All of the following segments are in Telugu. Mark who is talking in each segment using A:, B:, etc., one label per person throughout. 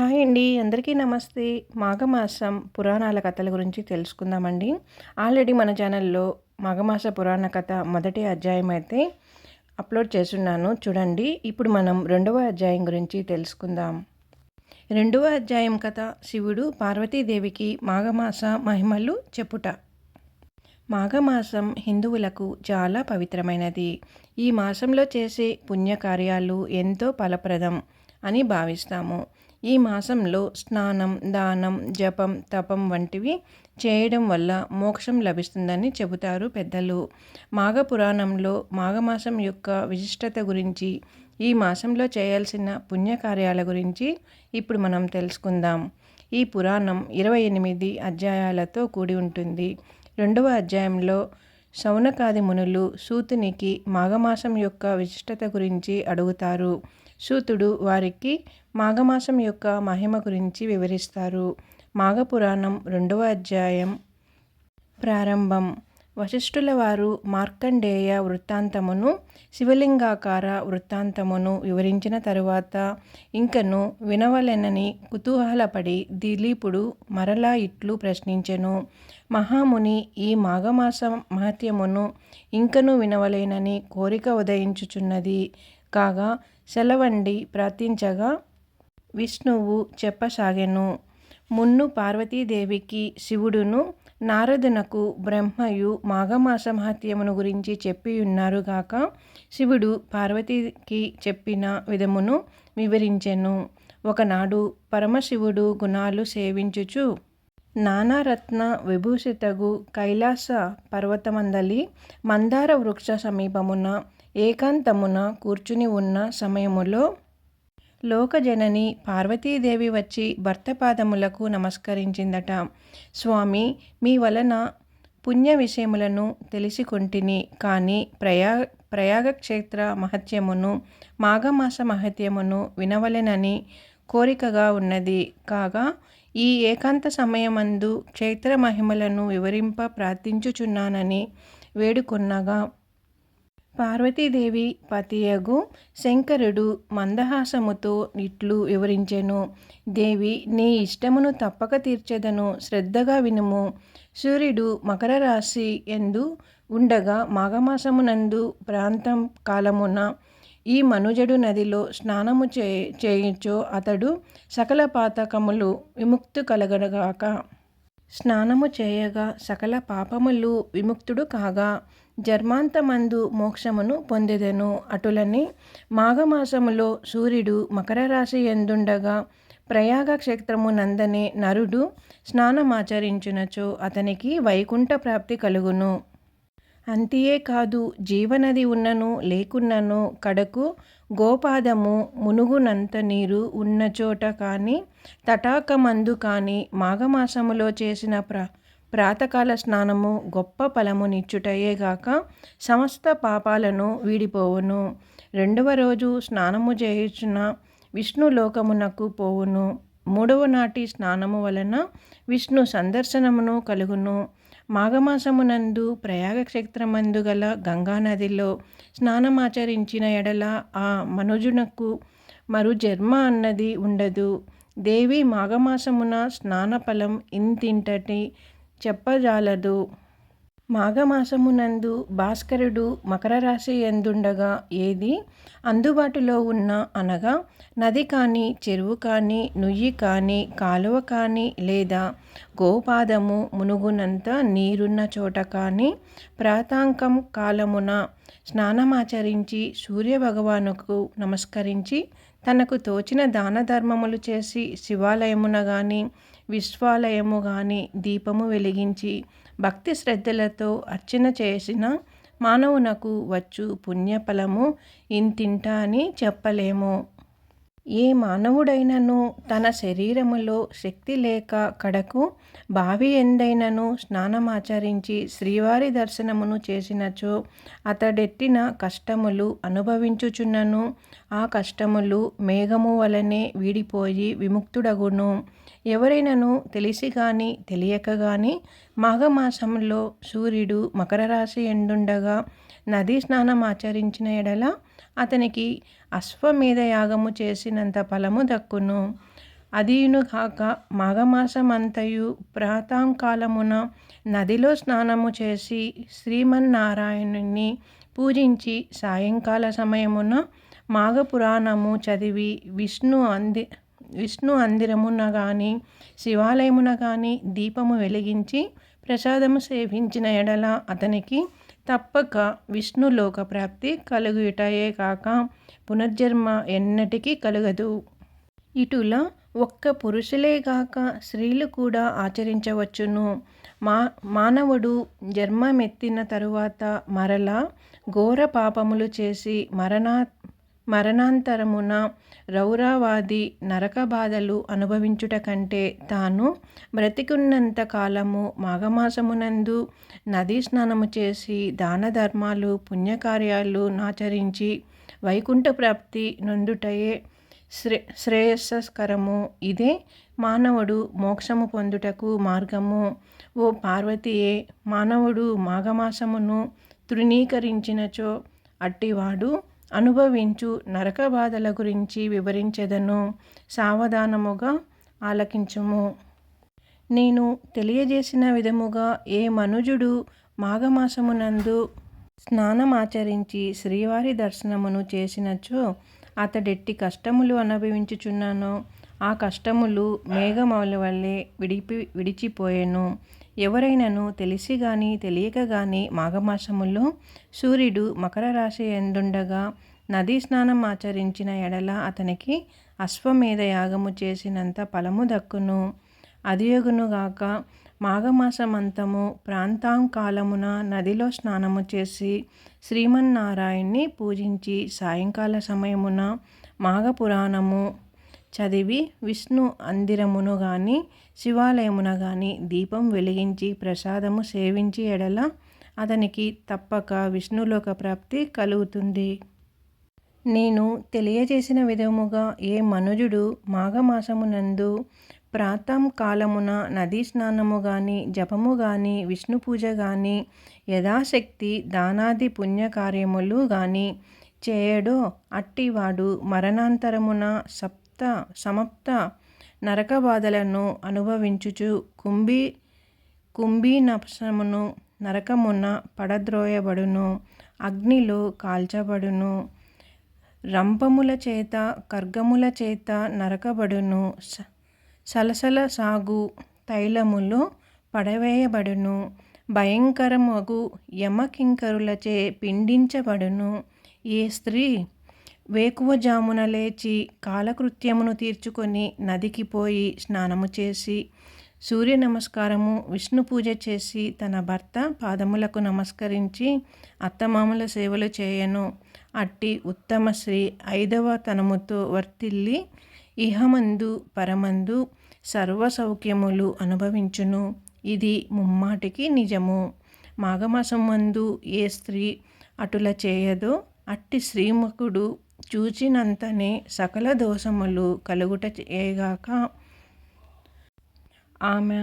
A: హాయ్ అండి. అందరికీ నమస్తే. మాఘమాసం పురాణాల కథల గురించి తెలుసుకుందామండి. ఆల్రెడీ మన ఛానల్లో మాఘమాస పురాణ కథ మొదటి అధ్యాయం అయితే అప్లోడ్ చేస్తున్నాను. చూడండి. ఇప్పుడు మనం రెండవ అధ్యాయం గురించి తెలుసుకుందాం. రెండవ అధ్యాయం కథ శివుడు పార్వతీదేవికి మాఘమాస మహిమలు చెప్పుట. మాఘమాసం హిందువులకు చాలా పవిత్రమైనది. ఈ మాసంలో చేసే పుణ్యకార్యాలు ఎంతో ఫలప్రదం. అని భావిస్తాము. ఈ మాసంలో స్నానం దానం జపం తపం వంటివి చేయడం వల్ల మోక్షం లభిస్తుందని చెబుతారు పెద్దలు. మాఘపురాణంలో మాఘమాసం యొక్క విశిష్టత గురించి ఈ మాసంలో చేయాల్సిన పుణ్యకార్యాల గురించి ఇప్పుడు మనం తెలుసుకుందాం. ఈ పురాణం ఇరవై ఎనిమిది అధ్యాయాలతో కూడి ఉంటుంది. రెండవ అధ్యాయంలో శౌనకాది మునులు సూతునికి మాఘమాసం యొక్క విశిష్టత గురించి అడుగుతారు. సూతుడు వారికి మాఘమాసం యొక్క మహిమ గురించి వివరిస్తారు. మాఘపురాణం రెండవ అధ్యాయం ప్రారంభం. వశిష్ఠుల వారు మార్కండేయ వృత్తాంతమును శివలింగాకార వృత్తాంతమును వివరించిన తరువాత ఇంకను వినవలెనని కుతూహలపడి దిలీపుడు మరలా ఇట్లు ప్రశ్నించెను. మహాముని ఈ మాఘమాస మహత్యమును ఇంకను వినవలేనని కోరిక ఉదయించుచున్నది. కాగా సెలవండి ప్రార్థించగా విష్ణువు చెప్పసాగెను. మున్ను పార్వతీదేవికి శివుడును నారదునకు బ్రహ్మయు మాఘమాస మహత్యమును గురించి చెప్పియున్నారుగాక శివుడు పార్వతికి చెప్పిన విధమును వివరించెను. ఒకనాడు పరమశివుడు గుణాలు సేవించుచు నానారత్న విభూషితగు కైలాస పర్వతమందలి మందార వృక్ష సమీపమున ఏకాంతమున కూర్చుని ఉన్న సమయములో లోకజనని పార్వతీదేవి వచ్చి భర్త పాదములకు నమస్కరించిందట. స్వామి మీ వలన పుణ్య విషయములను తెలిసికొంటిని. కానీ ప్రయా ప్రయాగక్షేత్ర మహత్యమును మాఘమాస మహత్యమును వినవలెనని కోరికగా ఉన్నది. కాగా ఈ ఏకాంత సమయమందు క్షేత్ర మహిమలను వివరింప ప్రార్థించుచున్నానని వేడుకొన్నగా పార్వతీదేవి పతియగు శంకరుడు మందహాసముతో ఇట్లు వివరించెను. దేవి నీ ఇష్టమును తప్పక తీర్చెదను శ్రద్ధగా వినుము. సూర్యుడు మకర రాశి ఎందు ఉండగా మాఘమాసమునందు ప్రాంతం కాలమున ఈ మనుజడు నదిలో స్నానము చే చేయించో అతడు సకల పాతకములు విముక్తు కలగడగాక స్నానము చేయగా సకల పాపములు విముక్తుడు కాగా. జర్మాంతమందు మోక్షమును పొందెదెను. అటులని మాఘమాసములో సూర్యుడు మకర రాశి ఎందుండగా ప్రయాగ క్షేత్రము నందనే నరుడు స్నానమాచరించునచో అతనికి వైకుంఠ ప్రాప్తి కలుగును. అంతియే కాదు జీవనది ఉన్నను లేకున్నను కడకు గోపాదము మునుగునంత నీరు ఉన్న చోట కానీ తటాకమందు కానీ మాఘమాసములో చేసిన ప్ర ప్రాతకాల స్నానము గొప్ప ఫలము నిచ్చుటయేగాక సమస్త పాపాలను వీడిపోవును. రెండవ రోజు స్నానము చేయుచున్న విష్ణు లోకమునకు పోవును. మూడవ నాటి స్నానము వలన విష్ణు సందర్శనమును కలుగును. మాఘమాసమునందు ప్రయాగక్షేత్రమందు గల గంగానదిలో స్నానమాచరించిన ఎడల ఆ మనుజునకు మరు జన్మ అన్నది ఉండదు. దేవి మాఘమాసమున స్నానఫలం ఇంతింటటి చెప్పజాలదు. మాఘమాసమునందు భాస్కరుడు మకర రాశి ఎందుండగా ఏది? అందుబాటులో ఉన్న అనగా నది కానీ చెరువు కానీ నుయ్యి కానీ కాలువ కానీ లేదా గోపాదము మునుగునంత నీరున్న చోట కానీ ప్రాతాంకం కాలమున స్నానమాచరించి సూర్యభగవానుకు నమస్కరించి తనకు తోచిన దాన ధర్మములు చేసి శివాలయమున కానీ విశ్వాలయము గాని దీపము వెలిగించి భక్తి శ్రద్ధలతో అర్చన చేసిన మానవునకు వచ్చు పుణ్యఫలము ఇంతింట అని చెప్పలేము. ఏ మానవుడైనను తన శరీరములో శక్తి లేక కడకు బావి ఎందైనను స్నానమాచరించి శ్రీవారి దర్శనమును చేసినచో అతడెట్టిన కష్టములు అనుభవించుచున్నను ఆ కష్టములు మేఘము వలనే వీడిపోయి విముక్తుడగును. ఎవరైనాను తెలిసి కానీ తెలియక కానీ మాఘమాసంలో సూర్యుడు మకర రాశి ఎండుండగా నదీ స్నానం ఆచరించిన ఎడల అతనికి అశ్వమేధ యాగము చేసినంత ఫలము దక్కును. అదీనుగాక మాఘమాసమంతయు ప్రాతాంకాలమున నదిలో స్నానము చేసి శ్రీమన్నారాయణుని పూజించి సాయంకాల సమయమున మాఘపురాణము చదివి విష్ణు అంది విష్ణు అందిరమున గాని శివాలయమున కానీ దీపము వెలిగించి ప్రసాదము సేవించిన ఎడల అతనికి తప్పక విష్ణులోక ప్రాప్తి కలుగుటయే కాక పునర్జన్మ ఎన్నటికీ కలగదు. ఇటుల ఒక్క పురుషులే కాక స్త్రీలు కూడా ఆచరించవచ్చును. మా మానవుడు జన్మమెత్తిన తరువాత మరలా ఘోర పాపములు చేసి మరణాత్ మరణాంతరమున రౌరావాది నరక బాధలు అనుభవించుట కంటే తాను బ్రతికున్నంత కాలము మాఘమాసమునందు నదీ స్నానము చేసి దాన ధర్మాలు పుణ్యకార్యాలు నాచరించి వైకుంఠ ప్రాప్తి నొందుటయే శ్రే శ్రేయస్కరము. ఇదే మానవుడు మోక్షము పొందుటకు మార్గము. ఓ పార్వతీయే మానవుడు మాఘమాసమును తృణీకరించినచో అట్టివాడు అనుభవించు నరక బాధల గురించి వివరించెదను. సావధానముగా ఆలకించుము. నేను తెలియజేసిన విధముగా ఏ మనుజుడు మాఘమాసమునందు స్నానమాచరించి శ్రీవారి దర్శనమును చేసినచో అతడెట్టి కష్టములు అనుభవించుచున్నానో ఆ కష్టములు మేఘమౌల వల్లే విడిపి విడిచిపోయెను. ఎవరైనను తెలిసి గాని తెలియక గాని మాఘమాసములో సూర్యుడు మకర రాశి ఎందుండగా నదీ స్నానం ఆచరించిన ఎడల అతనికి అశ్వమేధ యాగము చేసినంత ఫలము దక్కును. అదియగునుగాక మాఘమాసమంతము ప్రాంతాంకాలమున నదిలో స్నానము చేసి శ్రీమన్నారాయణ్ణి పూజించి సాయంకాల సమయమున మాఘపురాణము చదివి విష్ణు అందిరమును గాని శివాలయమున గాని దీపం వెలిగించి ప్రసాదము సేవించి ఎడల అతనికి తప్పక విష్ణులోక ప్రాప్తి కలుగుతుంది. నేను తెలియజేసిన విధముగా ఏ మనుజుడు మాఘమాసమునందు ప్రాతం కాలమున నదీ స్నానము గాని జపము గాని విష్ణు పూజ గాని యథాశక్తి దానాది పుణ్యకార్యములు గాని చేయడో అట్టివాడు మరణాంతరమున సప్ సమప్త నరక బాధలను అనుభవించుచు కుంభీ కుంభీనపశమును నరకమున పడద్రోయబడును అగ్నిలో కాల్చబడును రంపముల చేత ఖర్గముల చేత నరకబడును సలసల సాగు తైలములు పడవేయబడును భయంకరమగు యమకింకరులచే పిండించబడును. ఏ స్త్రీ వేకువజామున లేచి కాలకృత్యమును తీర్చుకొని నదికి పోయి స్నానము చేసి సూర్య నమస్కారము విష్ణు పూజ చేసి తన భర్త పాదములకు నమస్కరించి అత్తమామల సేవలు చేయను. అట్టి ఉత్తమ శ్రీ ఐదవ తనముతో వర్తిల్లి ఇహమందు పరమందు సర్వ సౌఖ్యములు అనుభవించును. ఇది ముమ్మాటికి నిజము. మాఘమాసం మందు ఏ స్త్రీ అటుల చేయదో అట్టి శ్రీముఖుడు చూచినంతనే సకల దోషములు కలుగుట చేయగాక ఆమె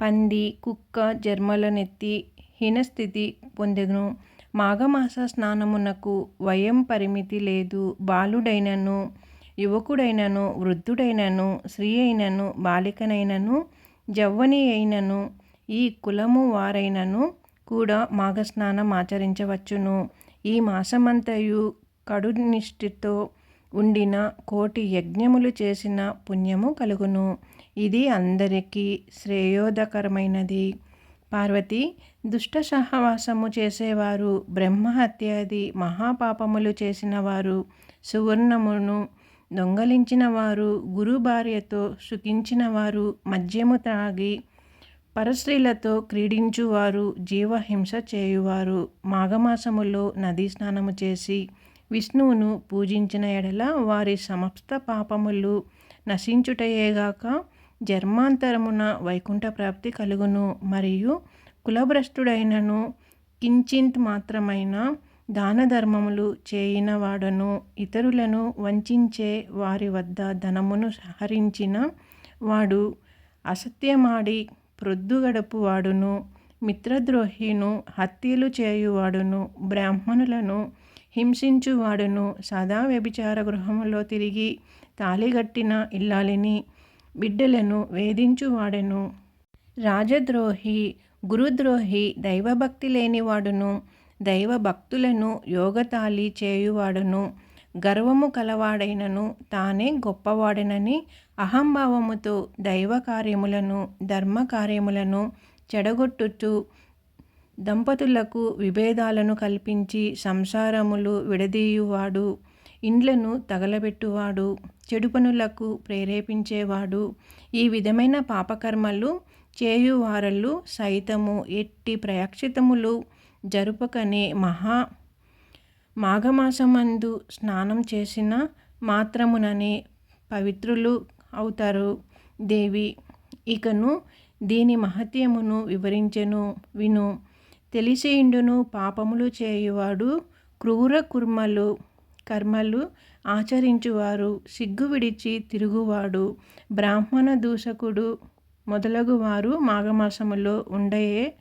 A: పంది కుక్క జర్మలనెత్తి హీనస్థితి పొందెను. మాఘమాస స్నానమునకు వయం పరిమితి లేదు. బాలుడైనను యువకుడైనను వృద్ధుడైనను స్త్రీ అయినను బాలికనైనను జవ్వని అయినను ఈ కులము వారైనను కూడా మాఘస్నానం ఆచరించవచ్చును. ఈ మాసమంతయు కడునిష్టితో ఉండిన కోటి యజ్ఞములు చేసిన పుణ్యము కలుగును. ఇది అందరికీ శ్రేయోదకరమైనది. పార్వతి దుష్ట సహవాసము చేసేవారు బ్రహ్మహత్యాది మహాపాపములు చేసిన వారు సువర్ణమును దొంగలించిన వారు గురు భార్యతో సుఖించిన వారు మద్యము త్రాగి పరశ్రీలతో క్రీడించువారు జీవహింస చేయువారు మాఘమాసములో నదీ స్నానము చేసి విష్ణువును పూజించిన ఎడల వారి సమస్త పాపములు నశించుటయేగాక జన్మాంతరమున వైకుంఠ ప్రాప్తి కలుగును. మరియు కులభ్రష్టుడైనను కించింత్ మాత్రమైన దాన ధర్మములు చేయినవాడను ఇతరులను వంచించే వారి వద్ద ధనమును హరించిన వాడు అసత్యమాడి ప్రొద్దుగడపు వాడును మిత్రద్రోహిను హత్యలు చేయువాడును బ్రాహ్మణులను హింసించువాడును. సదా వ్యభిచార గృహములో తిరిగి తాళిగట్టిన ఇల్లాలిని బిడ్డలను వేధించువాడను. రాజద్రోహి గురుద్రోహి దైవభక్తి లేనివాడును దైవభక్తులను యోగతాళి చేయువాడును. గర్వము కలవాడైనను తానే గొప్పవాడనని అహంభావముతో దైవ కార్యములను ధర్మ కార్యములను చెడగొట్టుచు దంపతులకు విభేదాలను కల్పించి సంసారములు విడదీయువాడు ఇండ్లను తగలబెట్టువాడు చెడు పనులకు ప్రేరేపించేవాడు. ఈ విధమైన పాపకర్మలు చేయువారలు సైతము ఎట్టి ప్రయక్షితములు జరుపకనే మహా మాఘమాసమందు స్నానం చేసిన మాత్రముననే పవిత్రులు అవుతారు. దేవి ఇకను దీని మహత్యమును వివరించెను విను. తెలిసేయుండును. పాపములు చేయువాడు క్రూర కుర్మలు కర్మలు ఆచరించువారు సిగ్గు విడిచి తిరుగువాడు బ్రాహ్మణ దూషకుడు మొదలగువారు మాఘమాసములో ఉండయే.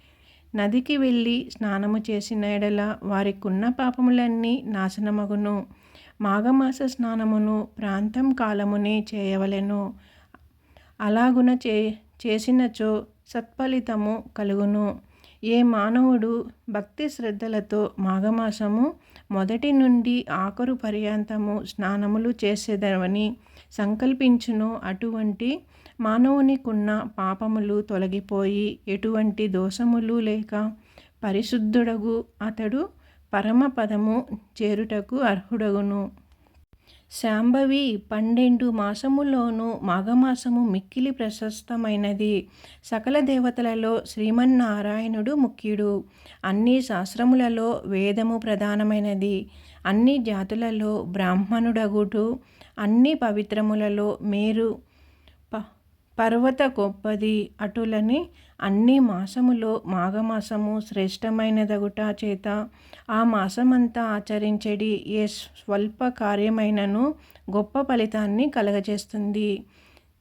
A: నదికి వెళ్ళి స్నానము చేసిన ఎడల వారికున్న పాపములన్నీ నాశనమగును. మాఘమాస స్నానమును ప్రాంతం కాలమునే చేయవలెను. అలాగున చే చేసినచో సత్ఫలితము కలుగును. ఏ మానవుడు భక్తి శ్రద్ధలతో మాఘమాసము మొదటి నుండి ఆఖరు పర్యంతము స్నానములు చేసేదవని సంకల్పించును. అటువంటి మానవునికున్న పాపములు తొలగిపోయి ఎటువంటి దోషములు లేక పరిశుద్ధుడగు అతడు పరమపదము చేరుటకు అర్హుడగును. శాంభవి పన్నెండు మాసములోను మాఘమాసము మిక్కిలి ప్రశస్తమైనది. సకల దేవతలలో శ్రీమన్నారాయణుడు ముఖ్యుడు. అన్ని శాస్త్రములలో వేదము ప్రధానమైనది. అన్ని జాతులలో బ్రాహ్మణుడగుడు అన్ని పవిత్రములలో మేరు. పర్వత గొప్పది అటులని అన్ని మాసములో మాఘమాసము శ్రేష్టమైనదగుట చేత ఆ మాసమంతా ఆచరించడి ఏ స్వల్ప కార్యమైనను గొప్ప ఫలితాన్ని కలగజేస్తుంది.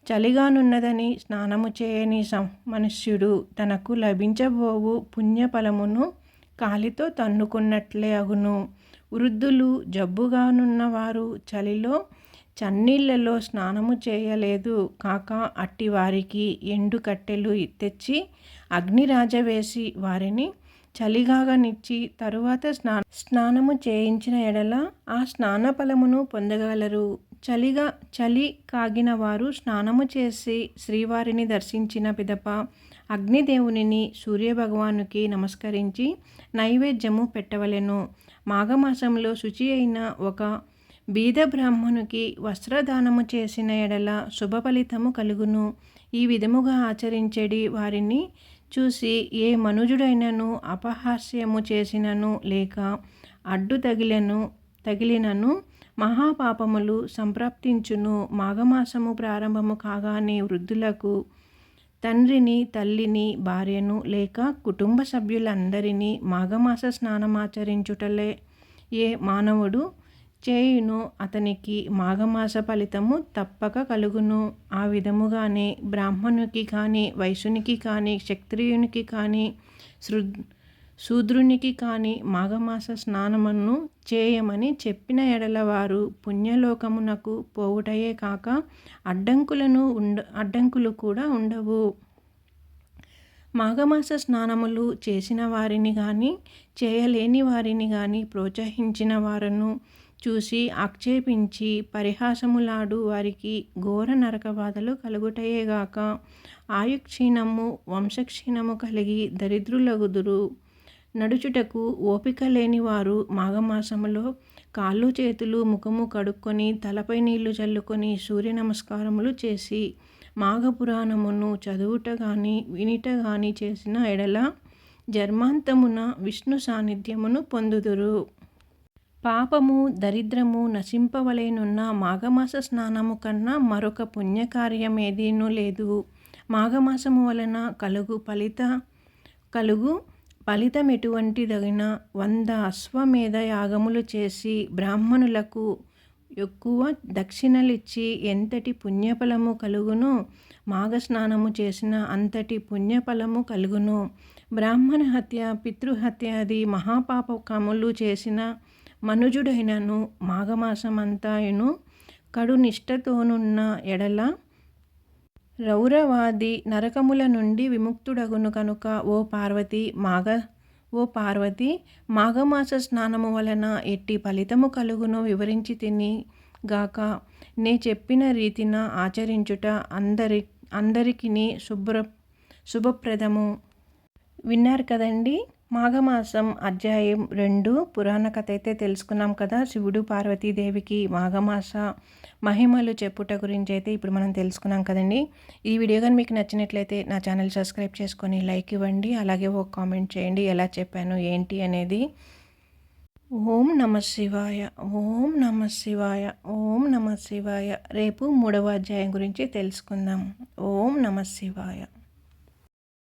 A: చలిగానున్నదని స్నానము చేయని మనుష్యుడు తనకు లభించబోవు పుణ్యఫలమును కాలితో తన్నుకున్నట్లే అగును. వృద్ధులు జబ్బుగానున్నవారు చలిలో చన్నీళ్ళలో స్నానము చేయలేదు. కాక అట్టి వారికి ఎండు కట్టెలు తెచ్చి అగ్నిరాజ వేసి వారిని చలిగాగనిచ్చి తరువాత స్నా స్నానము చేయించిన ఎడల ఆ స్నాన ఫలమును పొందగలరు. చలిగా చలి కాగిన వారు స్నానము చేసి శ్రీవారిని దర్శించిన పిదప అగ్నిదేవునిని సూర్యభగవానుకి నమస్కరించి నైవేద్యము పెట్టవలెను. మాఘమాసంలో శుచి అయిన ఒక బీద బ్రాహ్మణుకి వస్త్రదానము చేసిన ఎడల శుభ ఫలితము కలుగును. ఈ విధముగా ఆచరించడి వారిని చూసి ఏ మనుజుడైనను అపహాస్యము చేసినను లేక అడ్డు తగిలను తగిలినను మహాపాపములు సంప్రాప్తించును. మాఘమాసము ప్రారంభము కాగానే వృద్ధులకు తండ్రిని తల్లిని భార్యను లేక కుటుంబ సభ్యులందరినీ మాఘమాస స్నానమాచరించుటలే ఏ మానవుడు చేయును అతనికి మాఘమాస ఫలితము తప్పక కలుగును. ఆ విధముగానే బ్రాహ్మణునికి కానీ వైశ్యునికి కానీ క్షత్రియునికి కానీ శృ శూద్రునికి కానీ మాఘమాస స్నానమును చేయమని చెప్పిన ఎడలవారు పుణ్యలోకమునకు పోవుటయే కాక అడ్డంకులను ఉండ అడ్డంకులు కూడా ఉండవు. మాఘమాస స్నానములు చేసిన వారిని కానీ చేయలేని వారిని కానీ ప్రోత్సహించిన వారును చూసి ఆక్షేపించి పరిహాసములాడు వారికి ఘోర నరకబాధలు కలుగుటయేగాక ఆయుక్షీణము వంశక్షీణము కలిగి దరిద్రులగుదురు. నడుచుటకు ఓపిక లేని వారు మాఘమాసములో కాళ్ళు చేతులు ముఖము కడుక్కొని తలపై నీళ్ళు చల్లుకొని సూర్య నమస్కారములు చేసి మాఘపురాణమును చదువుట కానీ వినిట కానీ చేసిన ఎడల జర్మాంతమున విష్ణు సాన్నిధ్యమును పొందుదురు. పాపము దరిద్రము నశింపవలేనున్న మాఘమాస స్నానము కన్నా మరొక పుణ్యకార్యమేదీనూ లేదు. మాఘమాసము వలన కలుగు ఫలిత కలుగు ఫలితం ఎటువంటిదగిన వంద అశ్వమేధ యాగములు చేసి బ్రాహ్మణులకు ఎక్కువ దక్షిణలిచ్చి ఎంతటి పుణ్యఫలము కలుగును మాఘస్నానము చేసిన అంతటి పుణ్యఫలము కలుగును బ్రాహ్మణ హత్య పితృహత్యాది మహాపాపకములు చేసిన మనుజుడైనను మాఘమాసమంతాయును కడు నిష్టతోనున్న ఎడల రౌరవాది నరకముల నుండి విముక్తుడగును కనుక ఓ పార్వతి మాఘ ఓ పార్వతి మాఘమాస స్నానము వలన ఎట్టి ఫలితము కలుగును వివరించి తిని గాక నే చెప్పిన రీతిన ఆచరించుట అందరి అందరికీ శుభ్ర శుభప్రదము. విన్నారు కదండి? మాఘమాసం అధ్యాయం రెండు పురాణ కథ అయితే తెలుసుకున్నాం కదా. శివుడు పార్వతీదేవికి మాఘమాస మహిమలు చెప్పుట గురించి అయితే ఇప్పుడు మనం తెలుసుకున్నాం కదండి. ఈ వీడియో కానీ మీకు నచ్చినట్లయితే నా ఛానల్ సబ్స్క్రైబ్ చేసుకొని లైక్ ఇవ్వండి. అలాగే ఒక కామెంట్ చేయండి. ఎలా చెప్పాను ఏంటి అనేది. ఓం నమ శివాయ ఓం నమ శివాయ ఓం నమ శివాయ. రేపు మూడవ అధ్యాయం గురించి తెలుసుకుందాం. ఓం నమ శివాయ.